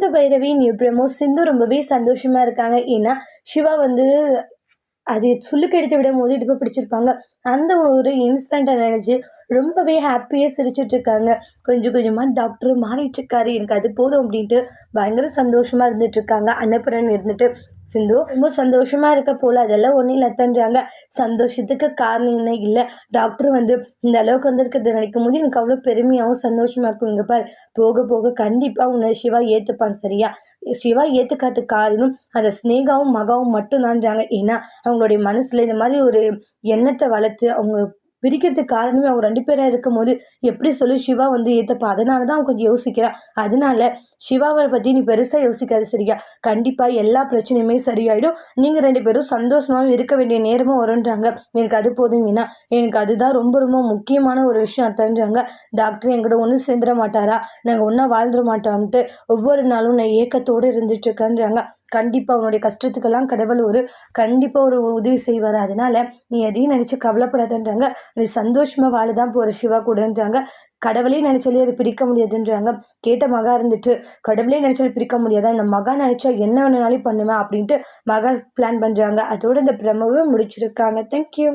Sindhu Bhairavi new promo சிந்து ரொம்பவே சந்தோஷமா இருக்காங்க. ஏன்னா சிவா வந்து அது சுள்ளுக்கு எடுத்து விடும் போது இடுப்பு பிடிச்சிருப்பாங்க. அந்த ஒரு இன்ஸ்டண்ட்டை நினச்சி ரொம்பவே ஹாப்பியாக சிரிச்சிட்டு இருக்காங்க கொஞ்சம் கொஞ்சமாக டாக்டர் மாறிட்டு இருக்காரு எனக்கு அது போதும் அப்படின்ட்டு பயங்கர சந்தோஷமாக இருந்துட்டு இருக்காங்க இருந்துட்டு சிந்து ரொம்ப சந்தோஷமா இருக்க போல அதெல்லாம் ஒன்றும் இல்லை சந்தோஷத்துக்கு காரணம் என்ன? இல்லை டாக்டர் வந்து இந்த அளவுக்கு வந்திருக்கிறத நினைக்கும் போது எனக்கு அவ்வளோ பெருமையாகவும் சந்தோஷமா இருக்கும். பார் பாரு போக போக கண்டிப்பாக உன்னை சிவா ஏற்றுப்பான் சரியா? சிவா ஏற்றுக்காத காரணம் அந்த ஸ்னேகாவும் மகாவும் மட்டும்தான்றாங்க. ஏன்னா அவங்களுடைய மனசில் இந்த மாதிரி ஒரு எண்ணத்தை வளர்த்து அவங்க பிரிக்கிறதுக்கு காரணமே அவங்க ரெண்டு பேராக இருக்கும் போது எப்படி சொல்லி சிவா வந்து ஏற்றப்பா அதனால தான் அவன் கொஞ்சம் யோசிக்கிறான் அதனால சிவாவை பற்றி நீ பெருசாக யோசிக்காது சரியா? கண்டிப்பாக எல்லா பிரச்சனையுமே சரியாயிடும். நீங்கள் ரெண்டு பேரும் சந்தோஷமாகவும் இருக்க வேண்டிய நேரமும் வரும்ன்றாங்க. எனக்கு அது போதுங்கன்னா எனக்கு அதுதான் ரொம்ப ரொம்ப முக்கியமான ஒரு விஷயம் அத்தன்றாங்க. டாக்டர் எங்கிட்ட ஒன்றும் சேர்ந்துட மாட்டாரா? நாங்கள் ஒன்றா வாழ்ந்துட மாட்டோம்ட்டு ஒவ்வொரு நாளும் நான் ஏக்கத்தோடு இருந்துட்டுருக்கேன்றாங்க கண்டிப்பாக அவனுடைய கஷ்டத்துக்கெல்லாம் கடவுள் ஒரு கண்டிப்பாக ஒரு உதவி செய்வார். அதனால் நீ எதையும் நினச்சி கவலைப்படாதன்றாங்க. நீ சந்தோஷமாக வாழ தான் போகிற சிவா கூடன்றாங்க. கடவுளே நினைச்சாலே அது பிரிக்க முடியாதுன்றாங்க. கேட்ட மகா இருந்துட்டு கடவுளே நினைச்சாலும் பிரிக்க முடியாதா? இந்த மகா நினைச்சா என்ன வேணுனாலும் பண்ணுவேன் அப்படின்ட்டு மகா பிளான் பண்ணுறாங்க அதோட இந்த பிரமவை முடிச்சிருக்காங்க. தேங்க்யூ